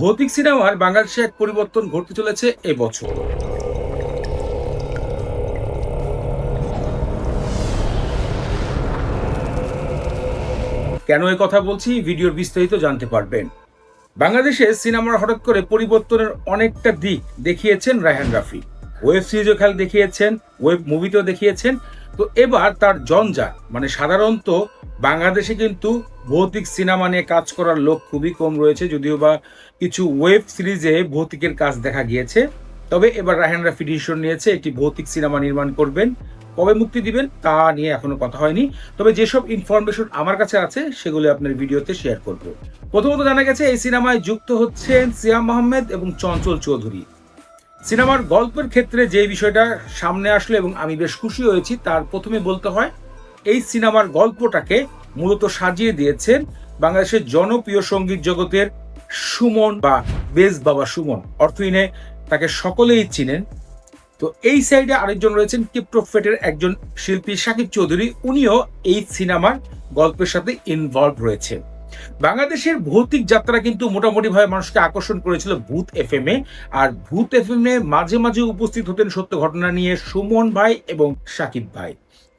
ভৌতিক সিনেমার বাংলাদেশে এক পরিবর্তন ঘটতে চলেছে এবছর। কেন এ কথা বলছি ভিডিওর বিস্তারিত জানতে পারবেন। বাংলাদেশে সিনেমার হঠাৎ করে পরিবর্তনের অনেকটা দিক দেখিয়েছেন রায়হান রাফি। ওয়েব সিরিজও খেল দেখিয়েছেন, ওয়েব মুভিতেও দেখিয়েছেন। তো এবার তার জঞ্জাট মানে সাধারণত বাংলাদেশে কিন্তু ভৌতিক সিনেমা নিয়ে কাজ করার লোক খুবই কম রয়েছে, যদিও বা কিছু ওয়েব সিরিজে ভৌতিকের কাজ দেখা গিয়েছে। তবে এবার রায়হান রাফি ডিসিশন নিয়েছে, একটি ভৌতিক সিনেমা নির্মাণ করবেন। কবে মুক্তি দিবেন তা নিয়ে এখনও কথা হয়নি। তবে যেসব ইনফরমেশন আমার কাছে আছে, সেগুলো আপনার ভিডিওতে শেয়ার করব। প্রথমত জানা গেছে, এই সিনেমায় যুক্ত হচ্ছেন সিয়াম আহমেদ এবং চঞ্চল চৌধুরী। সিনেমার গল্পের ক্ষেত্রে যে বিষয়টা সামনে আসলো এবং আমি বেশ খুশি হয়েছি, তার প্রথমে বলতে হয়, এই সিনেমার গল্পটাকে মূলত সাজিয়ে দিয়েছেন বাংলাদেশের জনপ্রিয় সংগীত জগতের সুমন বা বেজ বাবা সুমন। অর্থহীনে তাকে সকলেই চিনেন। তো এই সাইডে আরেকজন রয়েছেন কিপ্টোফেটের একজন শিল্পী সাকিব চৌধুরী। উনিও এই সিনেমার গল্পের সাথে ইনভলভ রয়েছে বাংলাদেশের ভৌতিক যাত্রা কিন্তু মোটামুটিভাবে মানুষকে আকর্ষণ করেছিল ভূত এফ এম এ। আর ভূত এফ এম এ মাঝে মাঝে উপস্থিত হতেন সত্য ঘটনা নিয়ে সুমন ভাই এবং সাকিব ভাই।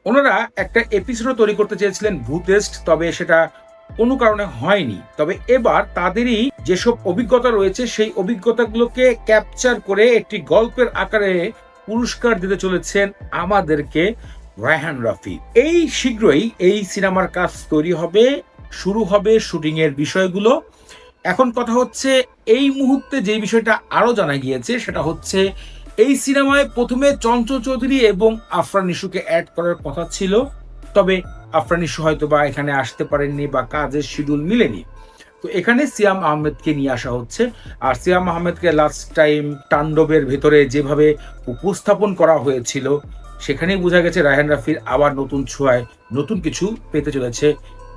ওনারা একটা এপিসোডও তৈরি করতে চেয়েছিলেন ভূতেস্ট তবে সেটা কোনো কারণে হয়নি। তবে এবার তাদেরই যেসব অভিজ্ঞতা রয়েছে, সেই অভিজ্ঞতাগুলোকে ক্যাপচার করে একটি গল্পের আকারে পুরস্কার দিতে চলেছেন আমাদেরকে রায়হান রাফি। এই শীঘ্রই এই সিনেমার কাজ তৈরি হবে। শুরু হবে শুটিং এর বিষয়গুলো। এখন কথা হচ্ছে, এই মুহূর্তে যে বিষয়টা আরও জানা গিয়েছে, সেটা হচ্ছে এই সিনেমায় প্রথমে চঞ্চল চৌধুরী এবং আফরান নিশুকে অ্যাড করার কথা ছিল। তবে আফরান নিশু হয়তো বা এখানে আসতে পারেননি বা কাজের শিডিউল মিলেনি। তো এখানে সিয়াম আহমেদকে নিয়ে আসা হচ্ছে। আর সিয়াম আহমেদকে লাস্ট টাইম তাণ্ডবের ভেতরে যেভাবে উপস্থাপন করা হয়েছিল, সেখানেই বোঝা গেছে রায়হান রাফির আবার নতুন ছোঁয়ায় নতুন কিছু পেতে চলেছে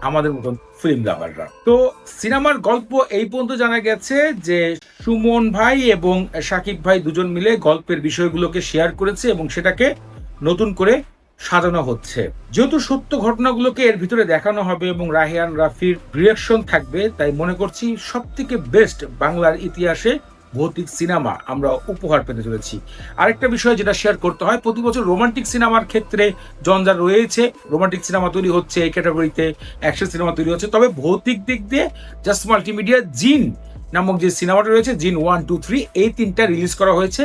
আমাদের মতন ফিল্ম লাভাররা তো সিনেমার গল্প এই পর্যন্ত জানা গেছে যে সুমন ভাই এবং সাকিব ভাই দুজন মিলে গল্পের বিষয়গুলোকে শেয়ার করেছে এবং সেটাকে নতুন করে সাজানো হচ্ছে। যেহেতু সত্য ঘটনাগুলোকে এর ভিতরে দেখানো হবে এবং রাহিয়ান, রাফির রিয়াকশন থাকবে, তাই মনে করছি সব থেকে বেস্ট বাংলার ইতিহাসে ভৌতিক সিনেমা আমরা উপহার পেতে চলেছি। আরেকটা বিষয় যেটা শেয়ার করতে হয়, প্রতি বছর রোমান্টিক সিনেমার ক্ষেত্রে জঞ্জার রয়েছে রোমান্টিক সিনেমা তৈরি হচ্ছে এই ক্যাটাগরিতে অ্যাকশন সিনেমা তৈরি হচ্ছে। তবে ভৌতিক দিক দিয়ে জাস্ট মাল্টিমিডিয়া জিন নামক যে সিনেমাটা রয়েছে, জিন ওয়ান টু থ্রি এই তিনটা রিলিজ করা হয়েছে।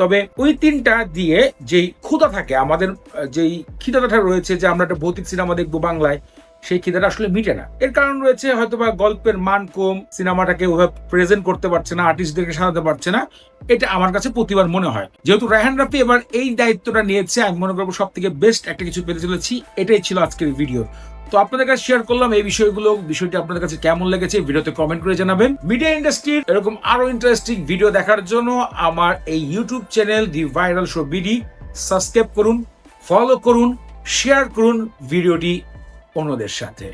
তবে ওই তিনটা দিয়ে যেই ক্ষুদা থাকে, আমাদের যেই খিদাটা রয়েছে যে আমরা একটা ভৌতিক সিনেমা দেখব বাংলায় সেই খিদেটা আসলে মিটে না। এর কারণ রয়েছে হয়তোবা গল্পের মান কম, সিনেমাটাকে ওভাবে প্রেজেন্ট করতে পারছে না আর্টিস্টদেরকে সাজাতে পারছে না। এটা আমার কাছে প্রতিবার মনে হয়। যেহেতু রায়হান রাফি এবার এই দায়িত্বটা নিয়েছে, আমি মনে করব সব থেকে বেস্ট একটা কিছু পেতে চলেছি, এটাই ছিল আজকের ভিডিও তো আপনাদের কাছে শেয়ার করলাম এই বিষয়গুলো, বিষয়টি আপনাদের কাছে কেমন লেগেছে ভিডিওতে কমেন্ট করে জানাবেন। মিডিয়া ইন্ডাস্ট্রির এরকম আরও ইন্টারেস্টিং ভিডিও দেখার জন্য আমার এই YouTube channel the viral show BD subscribe করুন ফলো করুন শেয়ার করুন ভিডিওটি অন্যদের সাথে